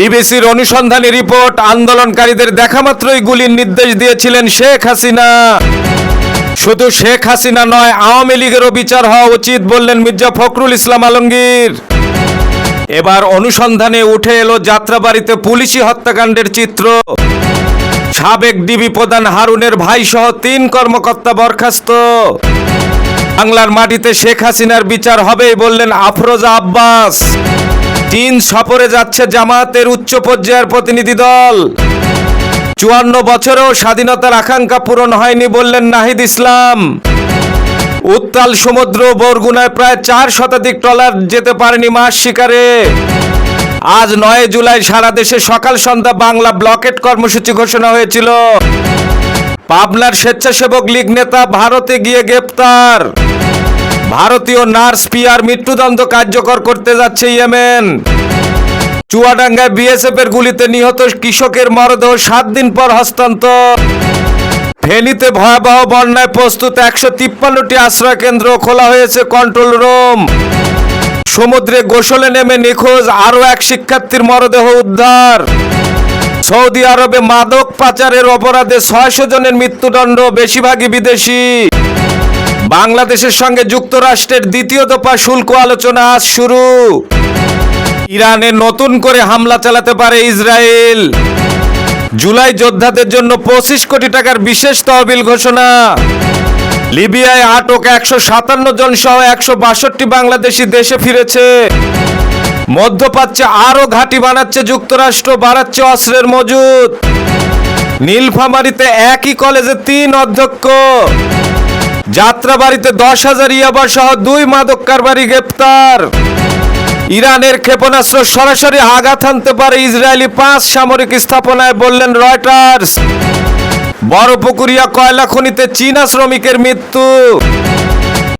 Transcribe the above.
বিবিসির অনুসন্ধানী রিপোর্ট, আন্দোলনকারীদের দেখামাত্রই গুলির নির্দেশ দিয়েছিলেন শেখ হাসিনা। শুধু শেখ হাসিনা নয়, আওয়ামী লীগেরও বিচার হওয়া উচিত বললেন মির্জা ফখরুল ইসলাম আলমগীর। এবার অনুসন্ধানে উঠে এলো যাত্রাবাড়িতে পুলিশি হত্যাকাণ্ডের চিত্র। সাবেক ডিবি প্রধান হারুনের ভাই সহ তিন কর্মকর্তা বরখাস্ত। বাংলার মাটিতে শেখ হাসিনার বিচার হবেই বললেন আফরোজা আব্বাস। চীন সফরে যাচ্ছে জামায়াতের উচ্চ পর্যায়ের প্রতিনিধি দল। চুয়ান্ন বছরেও স্বাধীনতার আকাঙ্ক্ষা পূরণ হয়নি বললেন নাহিদ ইসলাম। উত্তাল সমুদ্র বরগুনায় প্রায় চার শতাধিক ট্রলার যেতে পারেনি মাছ শিকারে। আজ নয় জুলাই সারা দেশে সকাল সন্ধ্যা বাংলা ব্লকেট কর্মসূচি ঘোষণা হয়েছিল। পাবনার স্বেচ্ছাসেবক লীগ নেতা ভারতে গিয়ে গ্রেপ্তার। ভারতীয় নার্স পিয়ার মৃত্যুদণ্ড কার্যকর করতে যাচ্ছে ইয়েমেন। চুয়াডাঙ্গায় বিএসএফ এর গুলিতে নিহত কৃষকের মরদেহ সাত দিন পর হস্তান্তর। ফেনীতে ভয়াবহ বন্যায় প্রস্তুত একশো তিপ্পান্নটি আশ্রয় কেন্দ্র খোলা হয়েছে কন্ট্রোল রুম। সমুদ্রে গোসলে নেমে নিখোঁজ আরও এক শিক্ষার্থীর মরদেহ উদ্ধার। সৌদি আরবে মাদক পাচারের অপরাধে ছয়শো জনের মৃত্যুদণ্ড, বেশিরভাগই বিদেশি। বাংলাদেশের সঙ্গে যুক্তরাষ্ট্রের দ্বিতীয় দফা শুল্ক আলোচনা আজ শুরু। ইরানে নতুন করে হামলা চালাতে পারে ইসরায়েল। জুলাই যোদ্ধাদের জন্য পঁচিশ কোটি টাকার বিশেষ তহবিল ঘোষণা। লিবিয়ায় আটক একশো সাতান্ন জন সহ একশো বাষট্টি বাংলাদেশি দেশে ফিরেছে। মধ্যপ্রাচ্যে আরও ঘাঁটি বানাচ্ছে যুক্তরাষ্ট্র, বাড়াচ্ছে অস্ত্রের মজুদ। নীলফামারীতে একই কলেজে তিন অধ্যক্ষ। যাত্রাবাড়িতে দশ হাজার ইয়াবা সহ দুই মাদক কারবারি গ্রেপ্তার। ইরানের ক্ষেপণাস্ত্র সরাসরি আঘাত হানতে পারে ইসরায়েলি পাঁচ সামরিক স্থাপনায় বললেন রয়টার্স। বড়পুকুরিয়া কয়লা খনিতে চীনা শ্রমিকের মৃত্যু।